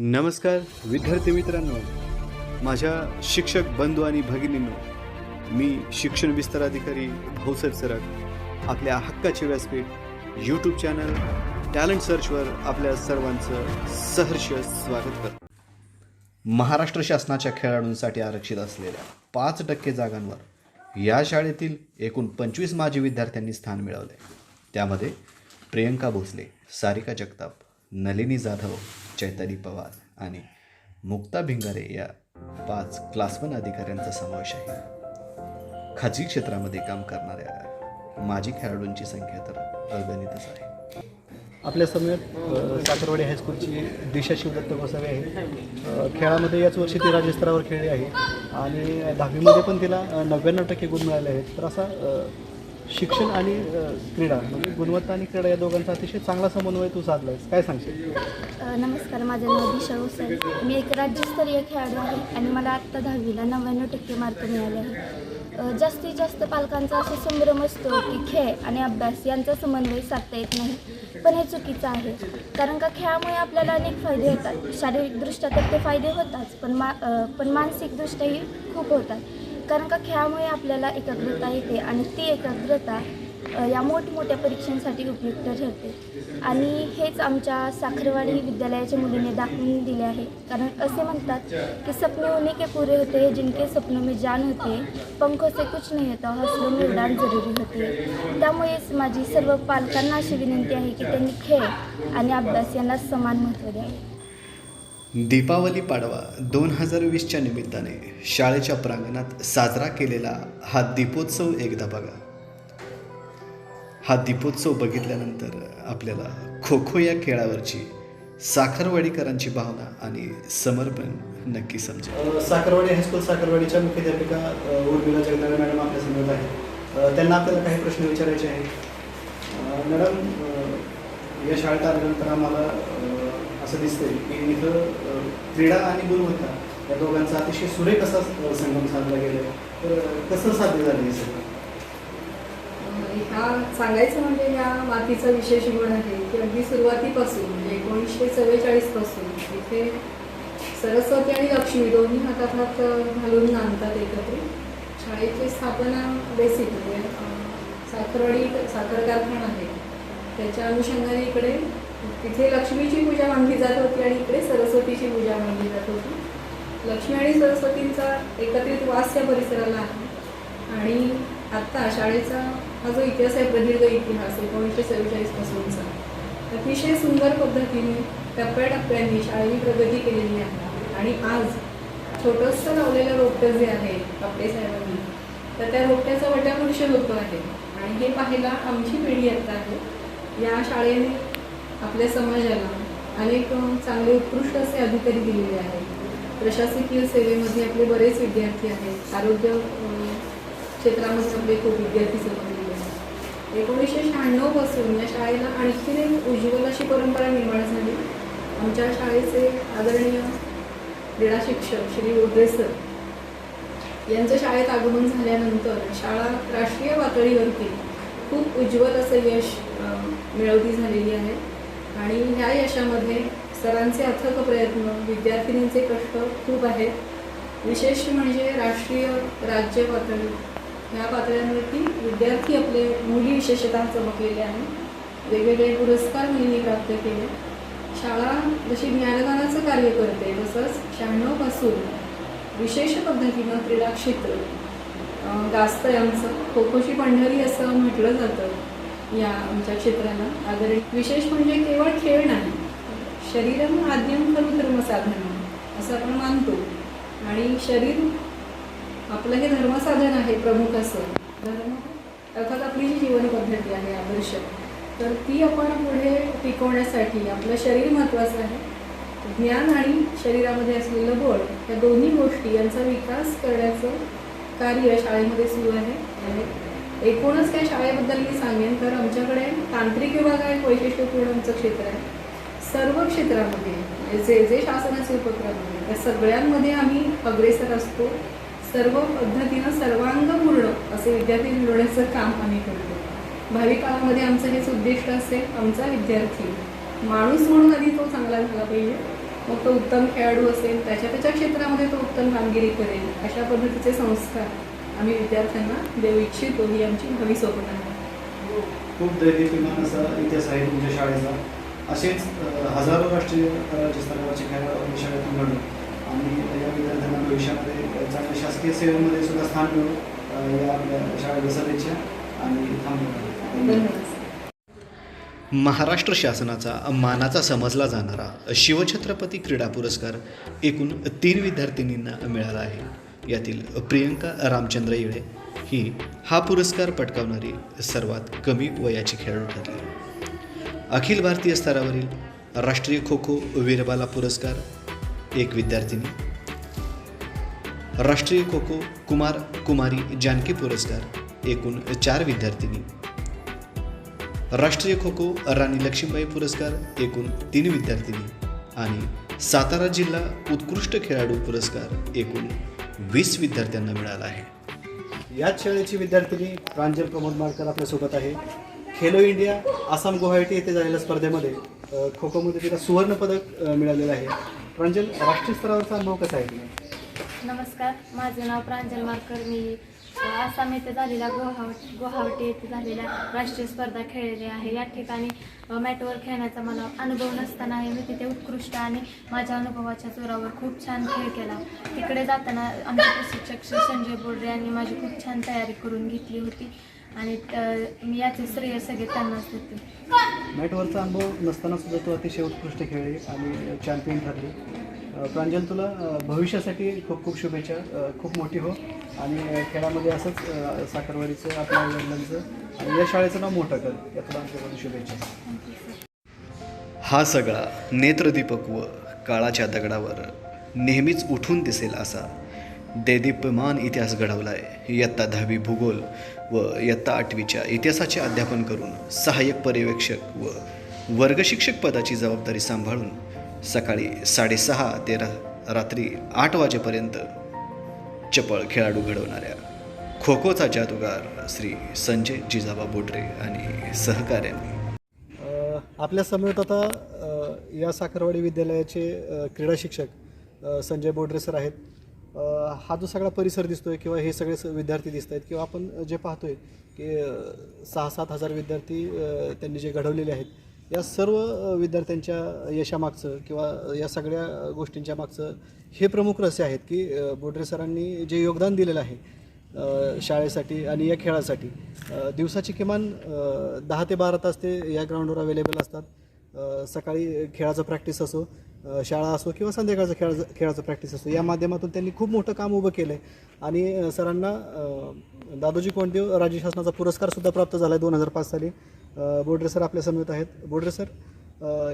नमस्कार विद्यार्थी मित्रांनो. माझ्या शिक्षक बंधू आणि भगिनींनो मी शिक्षण विस्तार अधिकारी भाऊसर सरक आपल्या हक्काचे व्यासपीठ यूट्यूब चॅनल टॅलेंट सर्चवर आपल्या सर्वांचं सहर्ष स्वागत करतो. महाराष्ट्र शासनाच्या खेळाडूंसाठी आरक्षित असलेल्या पाच टक्के जागांवर या शाळेतील एकूण पंचवीस माजी विद्यार्थ्यांनी स्थान मिळवले. त्यामध्ये प्रियंका भोसले सारिका जगताप नलिनी जाधव चैताली पवार आणि मुक्ता भिंगारे या पाच क्लास वन अधिकाऱ्यांचा समावेश आहे. खाजगी क्षेत्रामध्ये काम करणाऱ्या माजी खेळाडूंची संख्या तर अगणितच आहे. आपल्या समवेत साखरवाडी हायस्कूलची दिशा शिवदत्त गोसावी आहे खेळामध्ये याच वर्षी ती राज्यस्तरावर खेळली आहे. आणि दहावीमध्ये पण तिला नव्याण्णव टक्के गुण मिळाले आहेत. तर असा शिक्षण आणि क्रीडा म्हणजे गुणवत्ता आणि क्रीडा या दोघांचा अतिशय चांगला समन्वय तू साधला आहेस काय सांगशील? नमस्कार. माझं नाव दिशा उसाई मी एक राज्यस्तरीय खेळाडू आहे आणि मला आत्ता दहावीला नव्याण्णव टक्के मार्क मिळाले आहे. जास्तीत जास्त पालकांचा असा संभ्रम असतो की खेळ आणि अभ्यास यांचा समन्वय साधता येत नाही. पण हे चुकीचं आहे. कारण का खेळामुळे आपल्याला अनेक फायदे होतात. शारीरिकदृष्ट्या तर ते फायदे होतात पण मा पण मानसिकदृष्ट्याही खूप होतात. कारण का खेळामुळे आपल्याला एकाग्रता येते आणि ती एकाग्रता या मोठमोठ्या परीक्षांसाठी उपयुक्त ठरते. आणि हेच आमच्या साखरवाडी विद्यालयाच्या मुलीने दाखवून दिले आहे. कारण असे म्हणतात की सपने होणे के पुरे होते जिनके सपनों में जान होते. पंखों से कुछ नाही होता हसलो में उडान जरुरी होते. त्यामुळेच माझी सर्व पालकांना अशी विनंती आहे की त्यांनी खेळ आणि अभ्यास यांना समान महत्त्व द्यावे. दीपावली पाडवा दोन हजार वीसच्या निमित्ताने शाळेच्या प्रांगणात साजरा केलेला हा दीपोत्सव एकदा बघा. हा दीपोत्सव बघितल्यानंतर आपल्याला खो खो या खेळावरची साखरवाडीकरांची भावना आणि समर्पण नक्की समजा साखरवाडी हायस्कूल साखरवाडीच्या मुख्याध्यापिका उर्मिला जगदाळे मॅडम आपल्यासमोर आहे त्यांना आपल्याला काही प्रश्न विचारायचे आहेत. मॅडम या शाळेत आल्यानंतर आम्हाला असं दिसतंय की इथं क्रीडा आणि गुणवत्ता या दोघांचा अतिशय सुरेख असा संगम साधला गेला तर कसं साध्य झालं हे सगळं? ह्या सांगायचं म्हणजे ह्या मातीचा विशेष गुण आहे की अगदी सुरुवातीपासून म्हणजे एकोणीसशे चव्वेचाळीसपासून इथे सरस्वती आणि लक्ष्मी दोन्ही हातात हात घालून आणतात एकत्रित शाळेची स्थापना बेसिक म्हणजे साखरवाडी साखर कारखाना आहे. त्याच्या अनुषंगाने इकडे तिथे लक्ष्मीची पूजा मानली जात होती आणि इकडे सरस्वतीची पूजा मानली जात होती. लक्ष्मी आणि सरस्वतींचा एकत्रित वास या परिसराला आहे. आणि आत्ता शाळेचा हा जो इतिहास आहे प्रदीर्घ इतिहास एकोणीसशे चव्वेचाळीस पासूनचा अतिशय सुंदर पद्धतीने टप्प्याटप्प्यांनी शाळेची प्रगती केलेली आहे. आणि आज छोटंसं लावलेलं रोपटं जे आहे कपडे साहेबांनी तर त्या रोपट्याचा वटापुरुष होतो आहे. आणि हे पाहायला आमची पिढी आता आहे. या शाळेने आपल्या समाजाला अनेक चांगले उत्कृष्ट असे अधिकारी दिलेले आहेत. प्रशासकीय सेवेमध्ये आपले बरेच विद्यार्थी आहेत. आरोग्य क्षेत्रामध्ये आपले खूप विद्यार्थी सहभागी आहेत. एकोणीसशे शहाण्णवपासून या शाळेला आणखीन एक उज्ज्वल अशी परंपरा निर्माण झाली. आमच्या शाळेचे आदरणीय क्रीडा शिक्षक श्री उदय सर यांचं शाळेत आगमन झाल्यानंतर शाळा राष्ट्रीय पातळीवरती खूप उज्ज्वल असं यश मिळवती झालेली आहे. आणि ह्या यशामध्ये सरांचे अथक प्रयत्न विद्यार्थिनींचे कष्ट खूप आहेत. विशेष म्हणजे राष्ट्रीय राज्य पातळी. ह्या पातळ्यांवरती विद्यार्थी आपले मुली विशेषतः चमकलेले आहेत. वेगवेगळे पुरस्कार मुलींनी प्राप्त केले. शाळा जशी ज्ञानदानाचं कार्य करते तसंच शहाण्णवपासून विशेष पद्धतीनं क्रीडा क्षेत्र अं, गाजतंय आमचं. खो खोची पंढरी असं म्हटलं जातं. या आमच्या क्षेत्राला. आदर विशेष म्हणजे केवळ खेळ नाही शरीरम आद्यम खलु धर्मसाधन असं आपण मानतो. आणि शरीर आपलं हे धर्मसाधन आहे प्रमुख असं. धर्म अर्थात आपली जी जीवन पद्धती आहे आदर्श तर ती आपण पुढे टिकवण्यासाठी आपलं शरीर महत्त्वाचं आहे. ज्ञान आणि शरीरामध्ये असलेलं बळ या दोन्ही गोष्टी यांचा विकास करण्याचं कार्य शाळेमध्ये सुरू आहे. आणि एकूणच त्या शाळेबद्दल मी सांगेन तर आमच्याकडे तांत्रिक विभाग हा एक वैशिष्ट्यपूर्ण आमचं क्षेत्र आहे. सर्व क्षेत्रामध्ये जे जे शासनाचे उपक्रम आहेत त्या सगळ्यांमध्ये आम्ही अग्रेसर असतो. सर्व पद्धतीनं सर्वांगपूर्ण असे विद्यार्थी मिळवण्याचं काम आम्ही करतो. भावी काळामध्ये आमचं हेच उद्दिष्ट असेल आमचा विद्यार्थी माणूस म्हणून आधी तो चांगला झाला पाहिजे. मग तो उत्तम खेळाडू असेल त्याच्या त्याच्या क्षेत्रामध्ये तो उत्तम कामगिरी करेल अशा पद्धतीचे संस्कार आम्ही विद्यार्थ्यांना देऊ इच्छितो ही आमची भावी स्वप्न आहे. खूप दैनिकमान असा इतिहास आहे तुमच्या शाळेचा. असेच हजारो राष्ट्रीय स्तरावरचे आपल्या शाळेतून घडून आणि या विद्यार्थ्यांना भविष्यामध्ये चांगल्या शासकीय सेवेमध्ये सुद्धा स्थान मिळू अ, या आपल्या शाळेला सदिच्छा आणि धन्यवाद. महाराष्ट्र शासनाचा मानाचा समजला जाणारा शिवछत्रपती क्रीडा पुरस्कार एकूण तीन विद्यार्थिनींना मिळाला आहे. यातील प्रियंका रामचंद्र येळे ही हा पुरस्कार पटकावणारी सर्वात कमी वयाची खेळाडू ठरली अखिल भारतीय स्तरावरील राष्ट्रीय खो खो वीरबाला पुरस्कार एक विद्यार्थिनी. राष्ट्रीय खो खो कुमार कुमारी जानकी पुरस्कार एकूण चार विद्यार्थिनी. राष्ट्रीय खो खो राणी लक्ष्मीबाई पुरस्कार एकूण तीन विद्यार्थिनी. आणि सातारा जिल्हा उत्कृष्ट खेळाडू पुरस्कार एकूण वीस विद्यार्थ्यांना मिळाला आहे. याच शाळेची विद्यार्थिनी प्रांजल प्रमोद माडकर आपल्यासोबत आहे. खेलो इंडिया आसाम गुवाहाटी येथे झालेल्या स्पर्धेमध्ये खो खोमध्ये तिला सुवर्णपदक मिळालेलं आहे. प्रांजल राष्ट्रीय स्तरावरचा अनुभव कसा आहे? नमस्कार माझे नाव प्रांजल मारकर मी आसाम येथे झालेल्या गुवाहाटी गुवाहाटी येथे झालेल्या राष्ट्रीय स्पर्धा खेळलेली आहे. या ठिकाणी मॅटवर खेळण्याचा मला अनुभव नसतानाही मी तिथे उत्कृष्ट आणि माझ्या अनुभवाच्या जोरावर खूप छान खेळ केला. तिकडे जाताना आमचे प्रशिक्षक श्री संजय बोर्डे यांनी माझी खूप छान तयारी करून घेतली होती आणि मी याचे श्रेय सगळे त्यांनाच देते. मॅटवरचा अनुभव नसताना सुद्धा तो अतिशय उत्कृष्ट खेळली आणि चॅम्पियन ठरली. प्रांजल तुला भविष्यासाठी खूप खूप शुभेच्छा. खूप मोठी हो. आणि खेळामध्ये असंच साखरवाडीचं आपल्या वडिलांचं आणि या शाळेचं नाव मोठं कर. या तुला आमच्याकडून शुभेच्छा. हा सगळा नेत्रदीपक व काळाच्या दगडावर नेहमीच उठून दिसेल असा देदीप्यमान इतिहास घडवलाय. इयत्ता दहावी भूगोल व इयत्ता आठवीच्या इतिहासाचे अध्यापन करून सहाय्यक पर्यवेक्षक व वर्गशिक्षक पदाची जबाबदारी सांभाळून सकाळी साडेसहा ते र रात्री आठ वाजेपर्यंत चपळ खेळाडू घडवणाऱ्या खो खोचा जादूगार श्री संजय जिजाबा बोटरे आणि सहकाऱ्यांनी. आपल्या समवेत आता या साखरवाडी विद्यालयाचे क्रीडा शिक्षक संजय बोडरे सर आहेत. हा जो सगळा परिसर दिसतोय किंवा हे सगळे स- विद्यार्थी दिसत आहेत किंवा आपण जे पाहतोय की सहा सात हजार विद्यार्थी त्यांनी जे घडवलेले आहेत या सर्व विद्यार्थ्यांच्या यशामागचं किंवा या सगळ्या गोष्टींच्या मागचं हे प्रमुख रहस्य आहेत की बोडरे सरांनी जे योगदान दिलेलं आहे शाळेसाठी आणि या खेळासाठी दिवसाची किमान दहा ते बारा तास ते या ग्राउंडवर अवेलेबल असतात. सकाळी खेळाचं प्रॅक्टिस असो शाळा असो किंवा संध्याकाळचं खेळाचं खेळाचं प्रॅक्टिस असो या माध्यमातून त्यांनी खूप मोठं काम उभं केलं आहे आणि सरांना दादोजी कोंडदेव राज्य शासनाचा पुरस्कारसुद्धा प्राप्त झाला आहे दोन हजार पाच साली. बोडरे सर आपल्या समवेत आहेत. बोडरे सर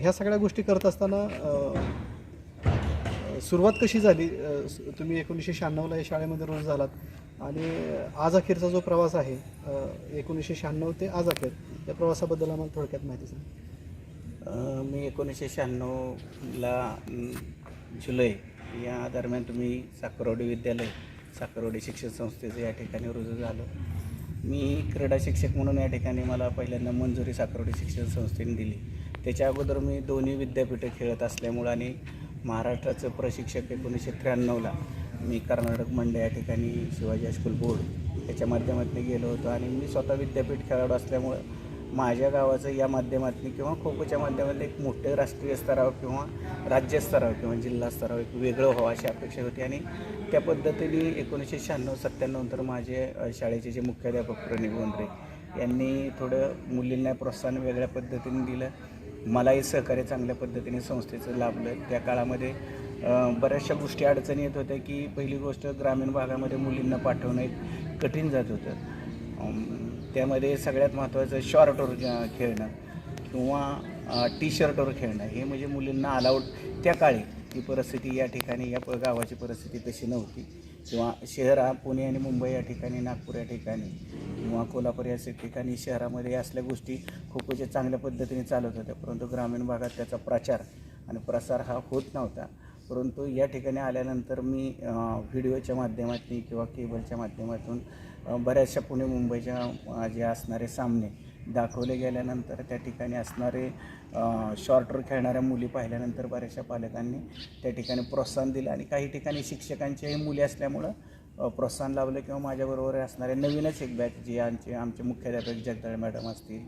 ह्या सगळ्या गोष्टी करत असताना सुरुवात कशी झाली? तुम्ही एकोणीसशे शहाण्णवला या शाळेमध्ये रोज झालात आणि आज अखेरचा जो प्रवास आहे एकोणीसशे शहाण्णव ते आज अखेर या प्रवासाबद्दल आम्हाला थोडक्यात माहिती सांग. मी एकोणीसशे शहाण्णवला जुलै या दरम्यान तुम्ही साखरवाडी विद्यालय साखरवाडी शिक्षण संस्थेचं या ठिकाणी रुजू झालो. मी क्रीडा शिक्षक म्हणून या ठिकाणी मला पहिल्यांदा मंजुरी साखरवाडी शिक्षण संस्थेने दिली. त्याच्या अगोदर मी दोन्ही विद्यापीठं खेळत असल्यामुळं आणि महाराष्ट्राचं प्रशिक्षक एकोणीसशे त्र्याण्णवला मी कर्नाटक मंडळ या ठिकाणी शिवाजी हायस्कूल बोर्ड याच्या माध्यमातून गेलो होतो आणि मी स्वतः विद्यापीठ खेळाडू असल्यामुळं माझ्या गावाचं या माध्यमातून किंवा खो खोच्या माध्यमातून एक मोठं राष्ट्रीय स्तरावर किंवा राज्यस्तरावर किंवा जिल्हा स्तरावर एक वेगळं व्हावं अशी अपेक्षा होती. आणि त्या पद्धतीने एकोणीसशे शहाण्णव सत्त्याण्णव नंतर माझे शाळेचे जे मुख्याध्यापक प्रणित गोंद्रे यांनी थोडं मुलींना प्रोत्साहन वेगळ्या पद्धतीने दिलं. मलाही सहकार्य चांगल्या पद्धतीने संस्थेचं लाभलं. त्या काळामध्ये बऱ्याचशा गोष्टी अडचणी येत होत्या की पहिली गोष्ट ग्रामीण भागामध्ये मुलींना पाठवणं एक कठीण जात होतं. त्यामध्ये सगळ्यात महत्त्वाचं शॉर्टवर खेळणं किंवा टी शर्टवर खेळणं हे म्हणजे मुलींना अलाउड त्या काळी ती परिस्थिती या ठिकाणी या प- गावाची परिस्थिती तशी नव्हती. किंवा शहर पुणे आणि मुंबई या ठिकाणी नागपूर या ठिकाणी किंवा कोल्हापूर या ठिकाणी शहरामध्ये असल्या गोष्टी खो खोच्या चांगल्या पद्धतीने चालत होत्या. परंतु ग्रामीण भागात त्याचा प्रचार आणि प्रसार हा होत नव्हता. परंतु या ठिकाणी आल्यानंतर मी व्हिडिओच्या माध्यमातून किंवा केबलच्या माध्यमातून बऱ्याचशा पुणे मुंबईच्या जे असणारे सामने दाखवले गेल्यानंतर त्या ठिकाणी असणारे शॉर्टर खेळणाऱ्या मुली पाहिल्यानंतर बऱ्याचशा पालकांनी त्या ठिकाणी प्रोत्साहन दिलं. आणि काही ठिकाणी शिक्षकांच्याही मुली असल्यामुळं प्रोत्साहन लावलं किंवा माझ्याबरोबर असणारे नवीनच एक बॅच जे आमचे आमचे मुख्याध्यापक जगदाळे मॅडम असतील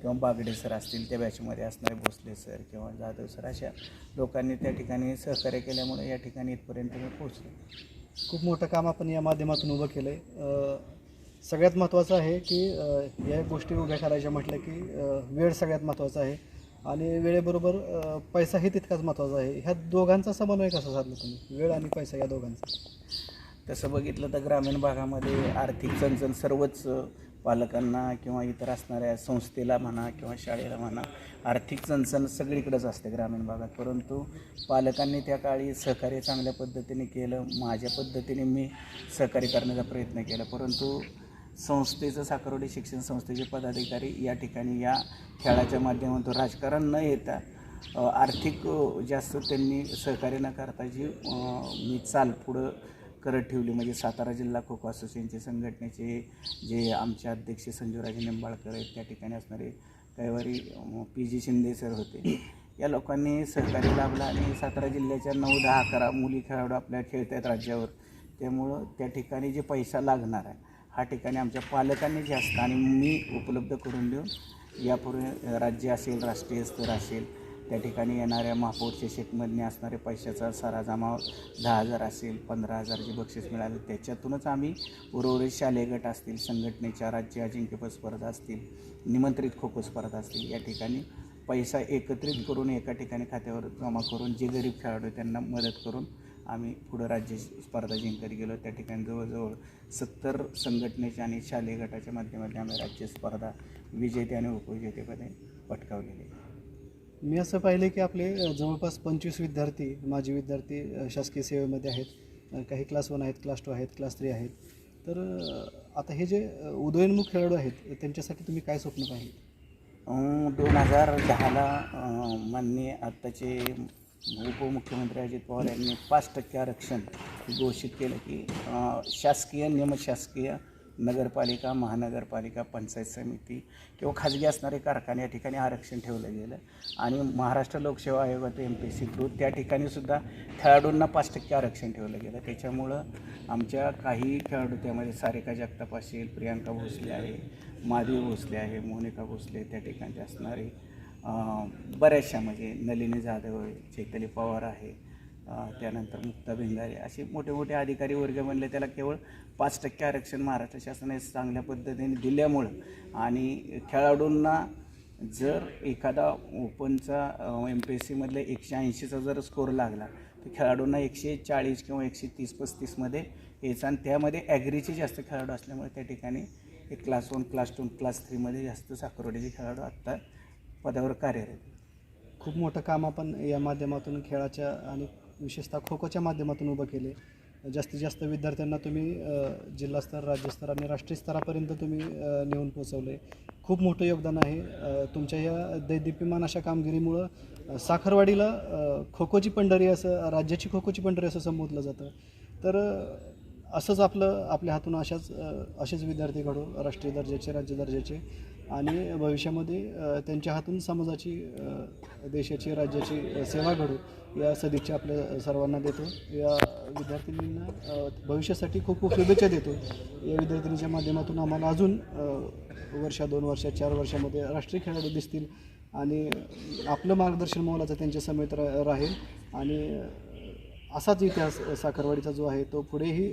किंवा बागडे सर असतील त्या बॅचमध्ये असणारे भोसले सर किंवा जाधव सर अशा लोकांनी त्या ठिकाणी सहकार्य केल्यामुळे या ठिकाणी इथपर्यंत मी पोहोचलो. खूप मोठं काम आपण या माध्यमातून उभं केलं आहे सगळ्यात महत्त्वाचं आहे की अ, या गोष्टी उभ्या करायच्या म्हटलं की अ, वेळ सगळ्यात महत्त्वाचा आहे. आणि वेळेबरोबर अ, पैसाही तितकाच महत्त्वाचा आहे. ह्या दोघांचा समन्वय कसा साधला तुम्ही? वेळ आणि पैसा या दोघांचा. तसं बघितलं तर ग्रामीण भागामध्ये आर्थिक चणचण सर्वच पालकांना किंवा इतर असणाऱ्या संस्थेला म्हणा किंवा शाळेला म्हणा आर्थिक चणचण सगळीकडंच असते ग्रामीण भागात. परंतु पालकांनी त्या काळी सहकार्य चांगल्या पद्धतीने केलं माझ्या पद्धतीने मी सहकार्य करण्याचा प्रयत्न केला. परंतु संस्थेचं साखरवडी शिक्षण संस्थेचे पदाधिकारी या ठिकाणी या खेळाच्या माध्यमातून राजकारण न येता आर्थिक जास्त त्यांनी सहकार्य न करता जी मी चाल पुढं करत ठेवली. म्हणजे सातारा जिल्हा खो खो असोसिएशनचे संघटनेचे जे आमचे अध्यक्ष संजूराजे निंबाळकर आहेत त्या ठिकाणी असणारे कैवारी पी जी शिंदे सर होते. या लोकांनी सहकार्य लाभला आणि सातारा जिल्ह्याच्या नऊ दहा अकरा मुली खेळाडू आपल्या खेळत आहेत राज्यावर. त्यामुळं त्या ठिकाणी जे पैसा लागणार आहे हा ठिकाणी आमच्या पालकांनी जास्त आणि मी उपलब्ध करून देऊन यापूर्वी राज्य असेल राष्ट्रीय स्तर असेल त्या ठिकाणी येणाऱ्या महापौरच्या चषकमधने असणारे पैशाचा सारा जमा दहा हजार असेल पंधरा हजार बक्षीस मिळालं. त्याच्यातूनच आम्ही उर्वरित शालेय गट असतील संघटनेच्या राज्य अजिंक्यपद स्पर्धा असतील निमंत्रित खो खो स्पर्धा असतील या ठिकाणी पैसा एकत्रित करून एका ठिकाणी खात्यावर जमा करून जे गरीब खेळाडू त्यांना मदत करून आम्ही पुढं राज्य स्पर्धा जिंकत गेलो. त्या ठिकाणी जवळजवळ सत्तर संघटनेच्या आणि शालेय गटाच्या माध्यमातून आम्ही राज्य स्पर्धा विजेते आणि उपविजेतेपदे पटकावलेली आहे. मी असं पाहिलं की आपले जवळपास पंचवीस विद्यार्थी माजी विद्यार्थी शासकीय सेवेमध्ये आहेत. काही क्लास वन आहेत क्लास टू आहेत क्लास थ्री आहेत. तर आता हे जे उदयोन्मुख खेळाडू आहेत त्यांच्यासाठी तुम्ही काय स्वप्न पाहिजे दोन हजार दहाला माननीय आत्ताचे उपमुख्यमंत्री अजित पवार यांनी पाच टक्के आरक्षण घोषित केलं की अं, शासकीय नगरपालिका महानगरपालिका पंचायत समिती किंवा खाजगी असणारे कारखाने या ठिकाणी आरक्षण ठेवलं गेलं. आणि महाराष्ट्र लोकसेवा आयोगाचं एम पी सी थ्रू त्या ठिकाणीसुद्धा खेळाडूंना पाच टक्के आरक्षण ठेवलं गेलं. त्याच्यामुळं आमच्या काही खेळाडू त्यामध्ये सारिका जगताप असेल प्रियांका भोसले आहे माधवी भोसले आहे मोनिका भोसले त्या ठिकाणचे असणारे बऱ्याचशा म्हणजे नलिनी जाधव आहे चैतली पवार आहे त्यानंतर मुक्ता भिंगारे. असे मोठे मोठे अधिकारी वर्ग बनले. त्याला केवळ पाच टक्के आरक्षण महाराष्ट्र शासनाने चांगल्या पद्धतीने दिल्यामुळं. आणि खेळाडूंना जर एखादा ओपनचा एम पी एस सीमधले एकशे ऐंशीचा जर स्कोर लागला तर खेळाडूंना एकशे चाळीस किंवा एकशे तीस पस्तीसमध्ये यायचा आणि त्यामध्ये ॲग्रीचे जास्त खेळाडू असल्यामुळे त्या ठिकाणी एक class one class two class थ्रीमध्ये जास्त साखरवाडीचे खेळाडू आत्ता पदावर कार्यरत खूप मोठं काम आपण या माध्यमातून खेळाच्या आणि विशेषतः खो खोच्या माध्यमातून उभं केले. जास्तीत जास्त विद्यार्थ्यांना तुम्ही जिल्हास्तर राज्यस्तर आणि राष्ट्रीय स्तरापर्यंत तुम्ही नेऊन पोचवले खूप मोठं योगदान आहे. तुमच्या या दैदिप्यमान अशा कामगिरीमुळं साखरवाडीला खो खोची पंढरी असं राज्याची खो खोची पंढरी असं संबोधलं जातं. तर असंच आपलं आपल्या हातून अशाच असेच विद्यार्थी घडो राष्ट्रीय दर्जाचे राज्य दर्जाचे. आणि भविष्यामध्ये त्यांच्या हातून समाजाची देशाची राज्याची सेवा घडू. या सदिच्छा आपल्या सर्वांना देतो. या विद्यार्थिनींना भविष्यासाठी खूप खूप शुभेच्छा देतो. या विद्यार्थिनीच्या माध्यमातून आम्हाला अजून वर्षा दोन वर्षा चार वर्षामध्ये राष्ट्रीय खेळाडू दिसतील आणि आपलं मार्गदर्शन मोलाचं त्यांच्या समेत रा राहील. आणि असाच इतिहास साखरवाडीचा जो आहे तो पुढेही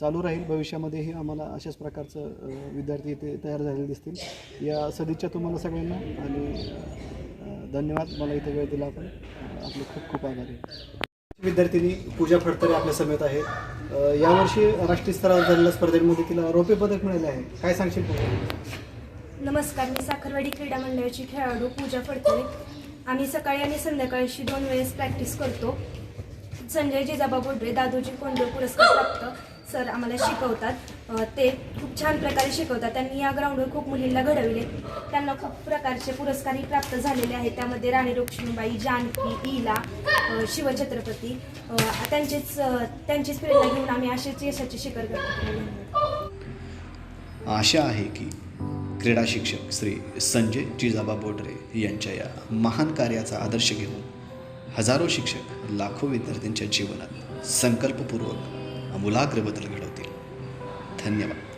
चालू राहील. भविष्यामध्येही आम्हाला अशाच प्रकारचं विद्यार्थी इथे तयार झालेले दिसतील. या सदिच्छा तुम्हाला सगळ्यांना आणि धन्यवाद. मला इथे वेळ दिला आपण. आपलं आपले खूप खूप आभार आहे. विद्यार्थिनी पूजा फडतरे आपल्या समेत आहे यावर्षी राष्ट्रीय स्तरावर झालेल्या स्पर्धेमध्ये तिला रौप्य पदक मिळाले आहे. काय सांगशील नमस्कार. मी साखरवाडी क्रीडा मंडळाची खेळाडू पूजा फडतरे. आम्ही सकाळी आणि संध्याकाळशी दोन वेळेस प्रॅक्टिस करतो. संजय जिजाबा बोडरे दादोजी कोंडे पुरस्कार प्राप्त. सर आम्हाला शिकवतात. ते खूप छान प्रकारे शिकवतात. त्यांनी या ग्राउंडवर खूप मुलींना घडविले. त्यांना खूप प्रकारचे पुरस्कारही प्राप्त झालेले आहेत. त्यामध्ये राणी लक्ष्मीबाई जानकी इला शिवछत्रपती त्यांचेच त्यांचीच प्रेरणा घेऊन आम्ही असेच यशाचे शिखर करतो आशा आहे की क्रीडा शिक्षक श्री संजय जिजाबा बोडरे यांच्या या महान कार्याचा आदर्श घेऊन हजारो शिक्षक लाखो विद्यार्थ्यांच्या जीवनात संकल्पपूर्वक अमूलाग्र बदल घडतो धन्यवाद